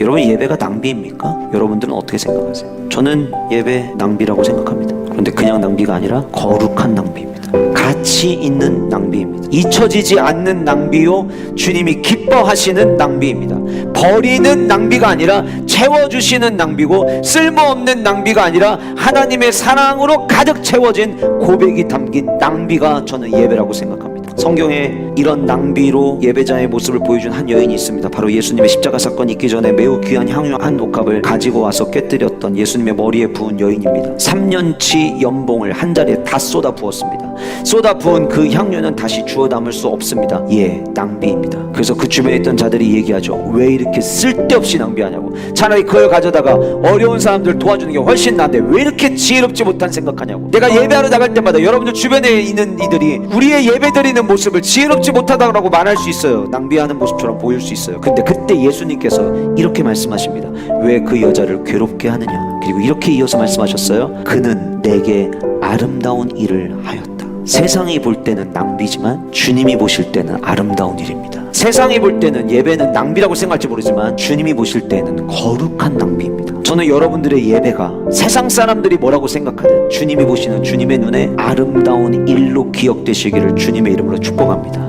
여러분 예배가 낭비입니까? 여러분들은 어떻게 생각하세요? 저는 예배 낭비라고 생각합니다. 그런데 그냥 낭비가 아니라 거룩한 낭비입니다. 가치 있는 낭비입니다. 잊혀지지 않는 낭비요. 주님이 기뻐하시는 낭비입니다. 버리는 낭비가 아니라 채워주시는 낭비고 쓸모없는 낭비가 아니라 하나님의 사랑으로 가득 채워진 고백이 담긴 낭비가 저는 예배라고 생각합니다. 성경에 이런 낭비로 예배자의 모습을 보여준 한 여인이 있습니다. 바로 예수님의 십자가 사건이 있기 전에 매우 귀한 향유 한 옥합을 가지고 와서 깨뜨렸던 예수님의 머리에 부은 여인입니다. 3년치 연봉을 한 자리에 다 쏟아 부었습니다. 쏟아 부은 그 향유는 다시 주워 담을 수 없습니다. 예, 낭비입니다. 그래서 그 주변에 있던 자들이 얘기하죠. 왜 이렇게 쓸데없이 낭비하냐고. 차라리 그걸 가져다가 어려운 사람들 도와주는 게 훨씬 나은데 왜 이렇게 지혜롭지 못한 생각하냐고. 내가 예배하러 나갈 때마다 여러분들 주변에 있는 이들이 우리의 예배 드리는 모습을 지혜롭지 못하다고 말할 수 있어요. 낭비하는 모습처럼 보일 수 있어요. 근데 그때 예수님께서 이렇게 말씀하십니다. 왜 그 여자를 괴롭게 하느냐. 그리고 이렇게 이어서 말씀하셨어요. 그는 내게 아름다운 일을 하였다. 세상이 볼 때는 낭비지만 주님이 보실 때는 아름다운 일입니다. 세상이 볼 때는 예배는 낭비라고 생각할지 모르지만 주님이 보실 때는 거룩한 낭비입니다. 저는 여러분들의 예배가 세상 사람들이 뭐라고 생각하든 주님이 보시는 주님의 눈에 아름다운 일로 기억되시기를 주님의 이름으로 축복합니다.